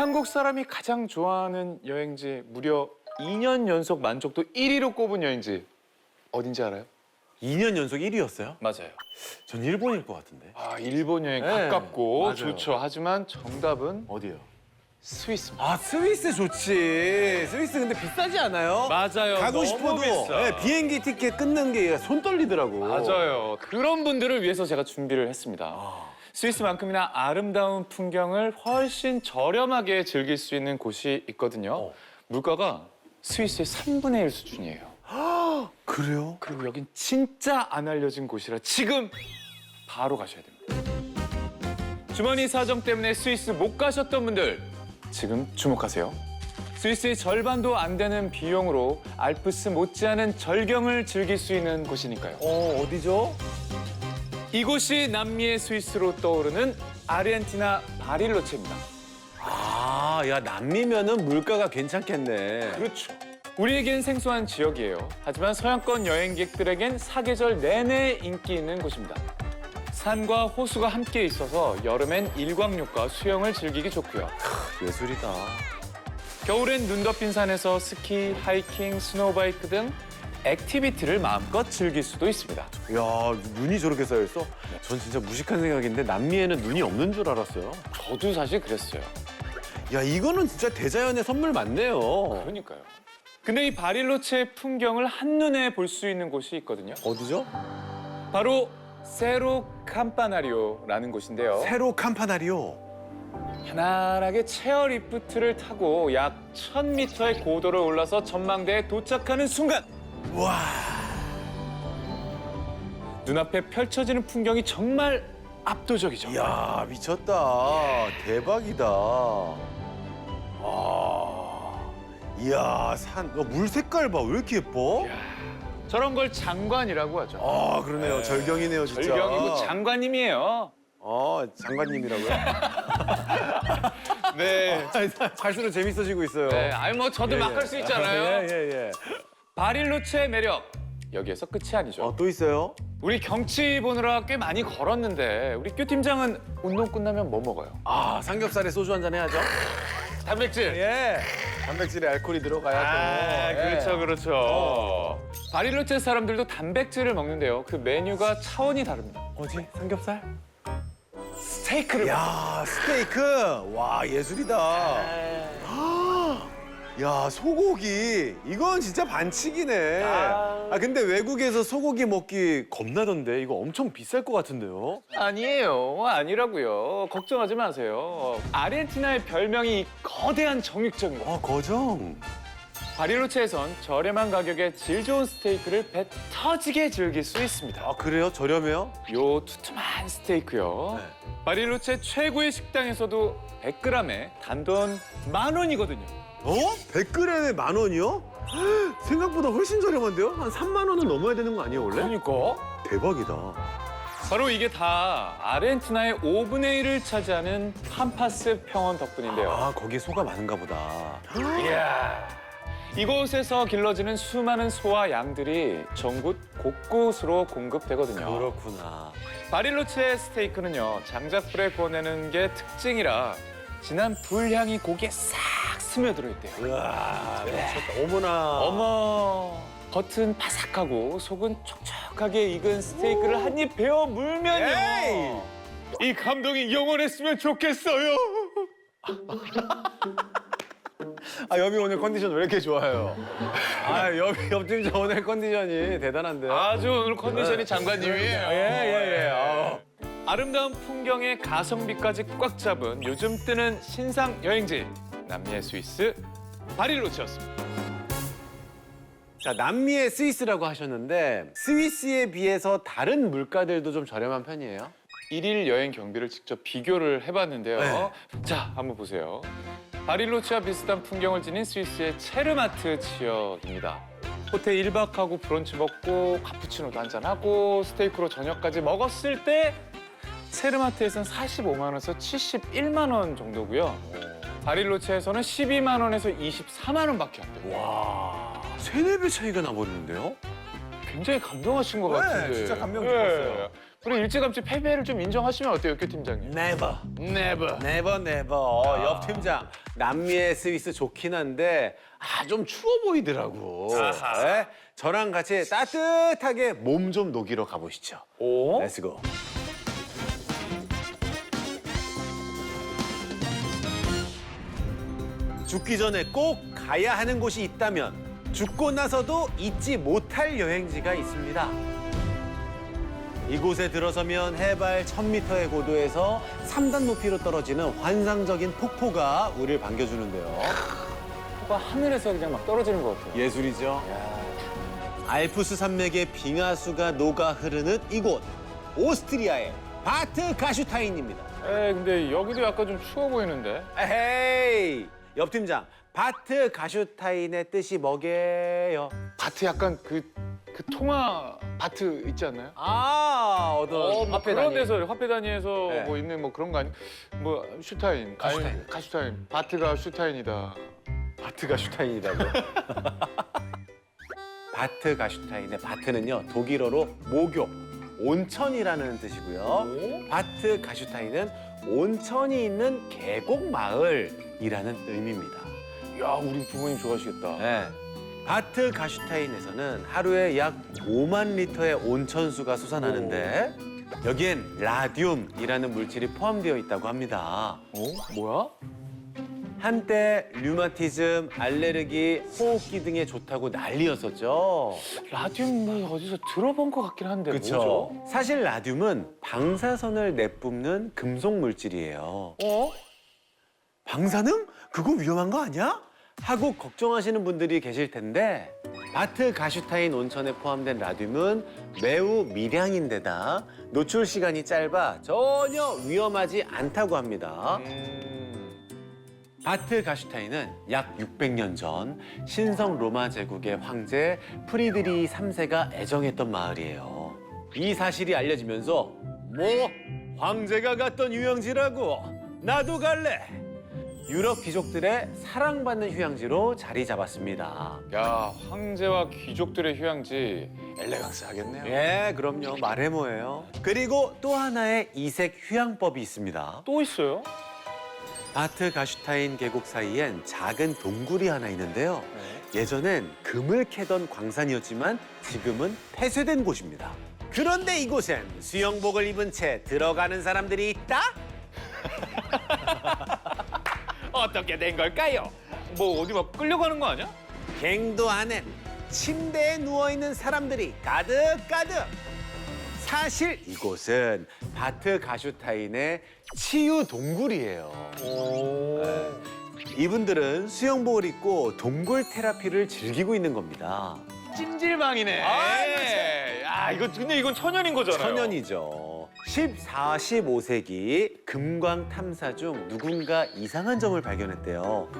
한국 사람이 가장 좋아하는 여행지 무려 2년 연속 만족도 1위로 꼽은 여행지 어딘지 알아요? 2년 연속 1위였어요? 맞아요. 전 일본일 것 같은데. 아 일본 여행 네, 가깝고 맞아요. 좋죠. 하지만 정답은 어디요? 스위스입니다. 아 스위스 좋지. 스위스 근데 비싸지 않아요? 맞아요. 가고 너무 싶어도 비싸. 네, 비행기 티켓 끊는 게 손 떨리더라고. 맞아요. 그런 분들을 위해서 제가 준비를 했습니다. 아. 스위스만큼이나 아름다운 풍경을 훨씬 저렴하게 즐길 수 있는 곳이 있거든요. 어. 물가가 스위스의 3분의 1 수준이에요. 그래요? 그리고 여긴 진짜 안 알려진 곳이라 지금 바로 가셔야 됩니다. 주머니 사정 때문에 스위스 못 가셨던 분들 지금 주목하세요. 스위스의 절반도 안 되는 비용으로 알프스 못지않은 절경을 즐길 수 있는 곳이니까요. 어 어디죠? 이곳이 남미의 스위스로 떠오르는 아르헨티나 바릴로체입니다. 아, 야 남미면은 물가가 괜찮겠네. 그렇죠. 우리에겐 생소한 지역이에요. 하지만 서양권 여행객들에겐 사계절 내내 인기 있는 곳입니다. 산과 호수가 함께 있어서 여름엔 일광욕과 수영을 즐기기 좋고요. 예술이다. 겨울엔 눈 덮인 산에서 스키, 하이킹, 스노우바이크 등 액티비티를 마음껏 즐길 수도 있습니다. 야 눈이 저렇게 쌓여 있어? 전 진짜 무식한 생각인데 남미에는 눈이 없는 줄 알았어요. 저도 사실 그랬어요. 야 이거는 진짜 대자연의 선물 맞네요. 그러니까요. 근데 이 바릴로체의 풍경을 한눈에 볼 수 있는 곳이 있거든요. 어디죠? 바로 세로 캄파나리오라는 곳인데요. 세로 캄파나리오. 편안하게 체어 리프트를 타고 약 1000m의 고도를 올라서 전망대에 도착하는 순간 와. 눈앞에 펼쳐지는 풍경이 정말 압도적이죠. 야 미쳤다. 대박이다. 아. 이야 산. 야, 물 색깔 봐. 왜 이렇게 예뻐? 저런 걸 장관이라고 하죠. 아 그러네요. 절경이네요 진짜. 절경이고 장관님이에요. 어 장관님이라고요? 네. 갈수록 재밌어지고 있어요. 네, 아니 뭐 저도 막 할 수 있잖아요. 예예 예. 바릴로체의 매력 여기에서 끝이 아니죠. 어또 있어요? 우리 경치 보느라 꽤 많이 걸었는데 우리 큐 팀장은 운동 끝나면 뭐 먹어요? 아 삼겹살에 소주 한 잔 해야죠. 단백질. 예. 단백질에 알코올이 들어가야 또. 아, 예. 그렇죠, 그렇죠. 바릴로체 사람들도 단백질을 먹는데요. 그 메뉴가 차원이 다릅니다. 뭐지? 삼겹살? 스테이크를 야 스테이크. 와 예술이다. 야 소고기 이건 진짜 반칙이네. 아. 아 근데 외국에서 소고기 먹기 겁나던데 이거 엄청 비쌀 것 같은데요? 아니에요. 아니라고요. 걱정하지 마세요. 아르헨티나의 별명이 이 거대한 정육점입니다. 아 거정. 바릴로체에선 저렴한 가격에 질 좋은 스테이크를 배 터지게 즐길 수 있습니다. 아 그래요? 저렴해요? 요 투툼한 스테이크요. 네. 바릴로체 최고의 식당에서도 100g에 단돈 만 원이거든요. 어? 100g에 만 원이요? 생각보다 훨씬 저렴한데요? 한 3만 원은 넘어야 되는 거 아니에요 원래? 그러니까 대박이다. 바로 이게 다 아르헨티나의 5분의 1을 차지하는 팜파스 평원 덕분인데요. 아 거기 소가 많은가 보다. 이야. 이곳에서 길러지는 수많은 소와 양들이 전국 곳곳으로 공급되거든요. 그렇구나. 바릴로체 스테이크는요 장작불에 구워내는 게 특징이라 진한 불향이 고기에 싹 스며들어 있대요. 우와 미쳤다. 어머나. 어머 겉은 바삭하고 속은 촉촉하게 익은 스테이크를 한 입 베어 물면요 에이! 이 감동이 영원했으면 좋겠어요. 아 여비 오늘 컨디션 왜 이렇게 좋아요? 아 여비 옆팀장 오늘 컨디션이 대단한데. 아주 오늘 컨디션이 장관님이에요. 예 예 예. 아. 아름다운 풍경에 가성비까지 꽉 잡은 요즘 뜨는 신상 여행지 남미의 스위스 바릴로치였습니다. 자 남미의 스위스라고 하셨는데 스위스에 비해서 다른 물가들도 좀 저렴한 편이에요? 일일 여행 경비를 직접 비교를 해봤는데요. 네. 자, 한번 보세요. 바릴로치와 비슷한 풍경을 지닌 스위스의 체르마트 지역입니다. 호텔 1박하고 브런치 먹고 카푸치노도 한잔하고 스테이크로 저녁까지 먹었을 때 체르마트에서는 45만 원에서 71만 원 정도고요. 바릴로체에서는 12만 원에서 24만 원밖에 안 돼요. 와 세네 배 차이가 나버리는데요? 굉장히 감동하신 것 네, 같은데. 진짜 감명 깊었어요. 그리고 일찌감치 패배를 좀 인정하시면 어때요, 교 팀장님? Never. Never. 네버 네버 옆 팀장 남미의 스위스 좋긴 한데 아 좀 추워 보이더라고 아하. 네? 저랑 같이 따뜻하게 몸 좀 녹이러 가보시죠 오? 렛츠 죽기 전에 꼭 가야 하는 곳이 있다면 죽고 나서도 잊지 못할 여행지가 있습니다. 이곳에 들어서면 해발 1000m의 고도에서 3단 높이로 떨어지는 환상적인 폭포가 우리를 반겨주는데요. 가 하늘에서 그냥 막 떨어지는 것 같아요. 예술이죠. 알프스 산맥의 빙하수가 녹아 흐르는 이곳 오스트리아의 바트 가슈타인입니다. 에, 근데 여기도 약간 좀 추워 보이는데. 에헤이 옆 팀장 바트 가슈타인의 뜻이 뭐게요? 바트 약간 그, 그 통화 바트 있지 않나요? 아 어떤 어, 뭐 화폐 그런 단위. 데서 화폐 단위에서 네. 뭐 있는 뭐 그런 거 아니? 뭐 슈타인, 가슈타인. 아니, 가슈타인, 바트가 슈타인이다. 바트 가 슈타인이라고. 바트 가슈타인의 바트는요 독일어로 목욕, 온천이라는 뜻이고요. 바트 가슈타인은 온천이 있는 계곡 마을이라는 의미입니다. 야, 우리 부모님 좋아하시겠다. 네. 바트 가슈타인에서는 하루에 약 5만 리터의 온천수가 솟아나는데 여기엔 라듐이라는 물질이 포함되어 있다고 합니다. 어? 뭐야? 한때 류마티즘, 알레르기, 호흡기 등에 좋다고 난리였었죠. 라디움 뭐 어디서 들어본 것 같긴 한데 그렇죠. 뭐죠? 사실 라듐은 방사선을 내뿜는 금속 물질이에요. 어? 방사능? 그거 위험한 거 아니야? 하고 걱정하시는 분들이 계실 텐데 바트 가슈타인 온천에 포함된 라듐은 매우 미량인데다 노출 시간이 짧아 전혀 위험하지 않다고 합니다. 음... 바트 가슈타인은 약 600년 전 신성 로마 제국의 황제 프리드리 3세가 애정했던 마을이에요. 이 사실이 알려지면서 뭐 황제가 갔던 유영지라고 나도 갈래. 유럽 귀족들의 사랑받는 휴양지로 자리 잡았습니다. 야, 황제와 귀족들의 휴양지 엘레강스 하겠네요. 예, 그럼요. 말해 뭐예요. 그리고 또 하나의 이색 휴양법이 있습니다. 또 있어요? 바트 가슈타인 계곡 사이엔 작은 동굴이 하나 있는데요. 네. 예전엔 금을 캐던 광산이었지만 지금은 폐쇄된 곳입니다. 그런데 이곳엔 수영복을 입은 채 들어가는 사람들이 있다? 어떻게 된 걸까요? 뭐 어디 막 끌려가는 거 아니야? 갱도 안엔 침대에 누워있는 사람들이 가득가득! 사실 이곳은 바트 가슈타인의 치유 동굴이에요. 오. 이분들은 수영복을 입고 동굴 테라피를 즐기고 있는 겁니다. 찜질방이네. 아, 야, 이거 근데 이건 천연인 거잖아요. 천연이죠. 14, 15세기 금광 탐사 중 누군가 이상한 점을 발견했대요.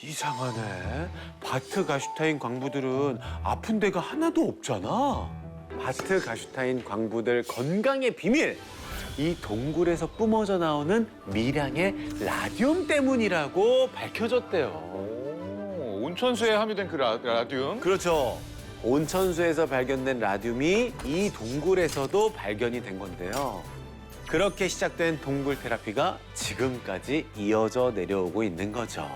이상하네. 바트 가슈타인 광부들은 아픈 데가 하나도 없잖아. 바트 가슈타인 광부들 건강의 비밀. 이 동굴에서 뿜어져 나오는 미량의 라듐 때문이라고 밝혀졌대요. 오, 온천수에 함유된 그 라, 라듐. 그렇죠. 온천수에서 발견된 라듐이 이 동굴에서도 발견이 된 건데요. 그렇게 시작된 동굴 테라피가 지금까지 이어져 내려오고 있는 거죠.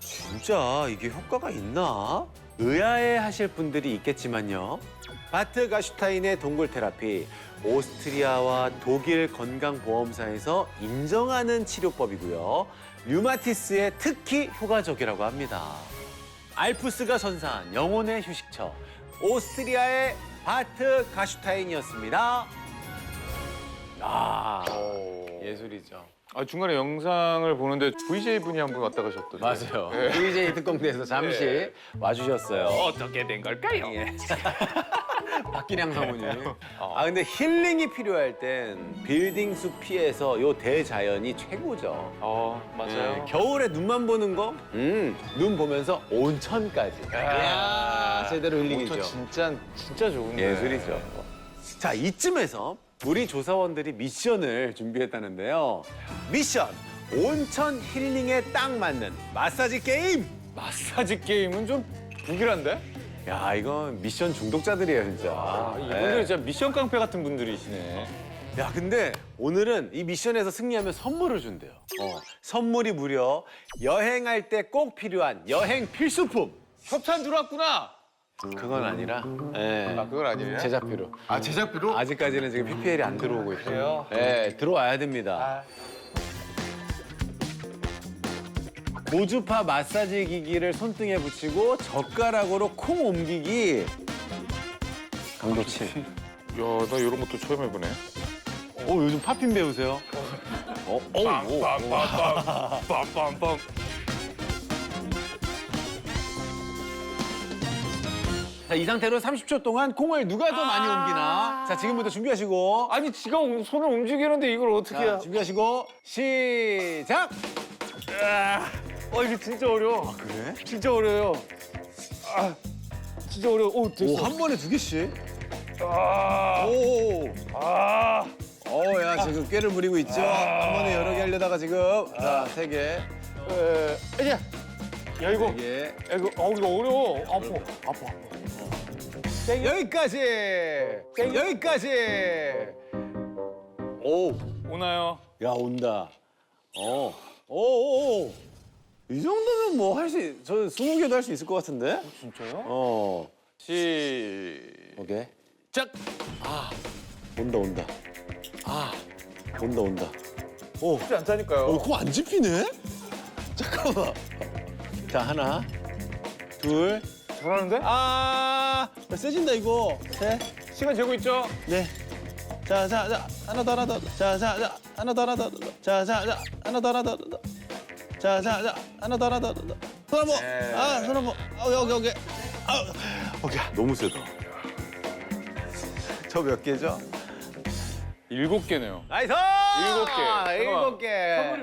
진짜 이게 효과가 있나? 의아해 하실 분들이 있겠지만요. 바트 가슈타인의 동굴 테라피, 오스트리아와 독일 건강보험사에서 인정하는 치료법이고요. 류마티스에 특히 효과적이라고 합니다. 알프스가 선사한 영혼의 휴식처 오스트리아의 바트 가슈타인이었습니다. 아 예술이죠. 아, 중간에 영상을 보는데 VJ 분이 한 분 왔다 가셨던데. 맞아요. 네. VJ 특공대에서 잠시 네. 와주셨어요. 어떻게 된 걸까요? 예. 박기량 사모님. 아 근데 힐링이 필요할 땐 빌딩 숲 피해서 요 대자연이 최고죠. 어, 맞아요. 네, 겨울에 눈만 보는 거, 음, 눈 보면서 온천까지. 야, 제대로 힐링이죠. 온천 진짜 진짜 좋은데. 예술이죠. 자, 이쯤에서 우리 조사원들이 미션을 준비했다는데요. 미션! 온천 힐링에 딱 맞는 마사지 게임! 마사지 게임은 좀 북이란데? 야 이건 미션 중독자들이에요 진짜. 아, 네. 이분들 진짜 미션 깡패 같은 분들이시네. 야 근데 오늘은 이 미션에서 승리하면 선물을 준대요. 어, 선물이 무려 여행할 때 꼭 필요한 여행 필수품. 협찬 들어왔구나. 그건 아니라 예, 아, 그건 아니에요? 제작비로. 아, 제작비로? 아직까지는 지금 PPL이 안 들어오고 있어요. 그래요? 네, 들어와야 됩니다. 고주파 마사지 기기를 손등에 붙이고 젓가락으로 콩 옮기기. 강도 7. 야, 나 이런 것도 처음 해보네. 어, 요즘 팝핀 배우세요? 어, 어, 오. 빰빰빰. 빰빰빰. 자, 이 상태로 30초 동안 콩을 누가 더 많이 옮기나? 자, 지금부터 준비하시고. 아니, 지가 움- 손을 움직이는데 이걸 어떻게 자, 해? 준비하시고 시작. 어, 이게 진짜 어려워. 그래? 진짜 어려워요. 아, 진짜 어려워. 오, 됐어. 오, 한 번에 두 개씩. 아, 오. 아. 어, 야, 지금 꾀를 부리고 있죠? 한 번에 여러 개 하려다가 지금. 자, 세 개. 에, 이제. 야, 이거. 세 개. 야, 이거, 어, 이거 어려워. 아파. 아파. 여기까지. 여기까지. 오. 오나요? 야, 온다. 어. 오, 오, 오. 이 정도면 뭐 할 수, 있- 저 스무 개도 할 수 있을 것 같은데? 진짜요? 어. 시. 오케이. 짝! 아, 온다, 온다. 아, 온다, 온다. 오, 쉽지 않다니까요. 어, 그거 안 집히네? 잠깐만. 자, 하나, 둘. 잘하는데? 아, 세진다, 이거. 셋, 시간 재고 있죠? 네. 자, 자, 자, 하나 더, 하나 더. 자, 자, 자, 하나 더, 하나 더. 자, 자, 자, 하나 더, 하나 더. 자, 자, 자, 하나 더, 하나 더. 손 한번. 네. 아, 손 한번. 어, 여기, 여기. 아, 오케이. 너무 세다. 저 몇 개죠? 일곱 개네요. 나이스! 일곱 개. 일곱 개.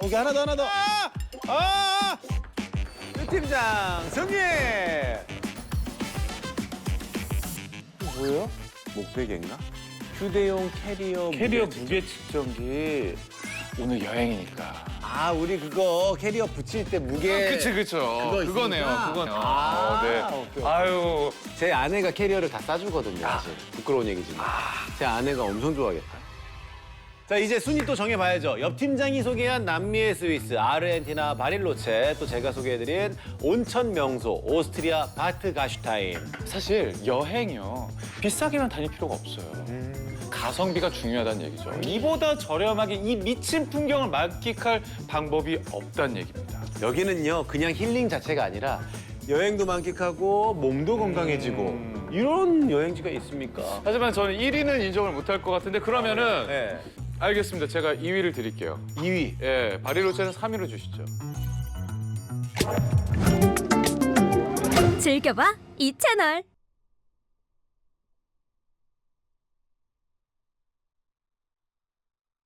오케이, 하나 더, 하나 더. 아! 아! 유 팀장 승리! 뭐예요? 목베개인가? 휴대용 캐리어 캐리어 무게 무게 측정기. 오늘 여행이니까. 아, 우리 그거 캐리어 붙일 때 무게. 그치 그쵸. 그거 그거네요. 있으니까? 그거네요. 아, 어, 네. 오케이, 오케이. 아유. 제 아내가 캐리어를 다 싸주거든요, 사실. 부끄러운 얘기지만. 제 아내가 엄청 좋아하겠다. 자, 이제 순위 또 정해봐야죠. 옆 팀장이 소개한 남미의 스위스, 아르헨티나 바릴로체, 또 제가 소개해드린 온천 명소, 오스트리아 바트 가슈타인. 사실 여행이요. 비싸게만 다닐 필요가 없어요. 가성비가 중요하다는 얘기죠. 이보다 저렴하게 이 미친 풍경을 만끽할 방법이 없다는 얘기입니다. 여기는요, 그냥 힐링 자체가 아니라 여행도 만끽하고 몸도 건강해지고 음. 이런 여행지가 있습니까? 하지만 저는 1위는 인정을 못할 것 같은데 그러면은 네. 알겠습니다. 제가 2위를 드릴게요. 2위. 예, 바리로체는 3위로 주시죠. 즐겨봐 이 채널.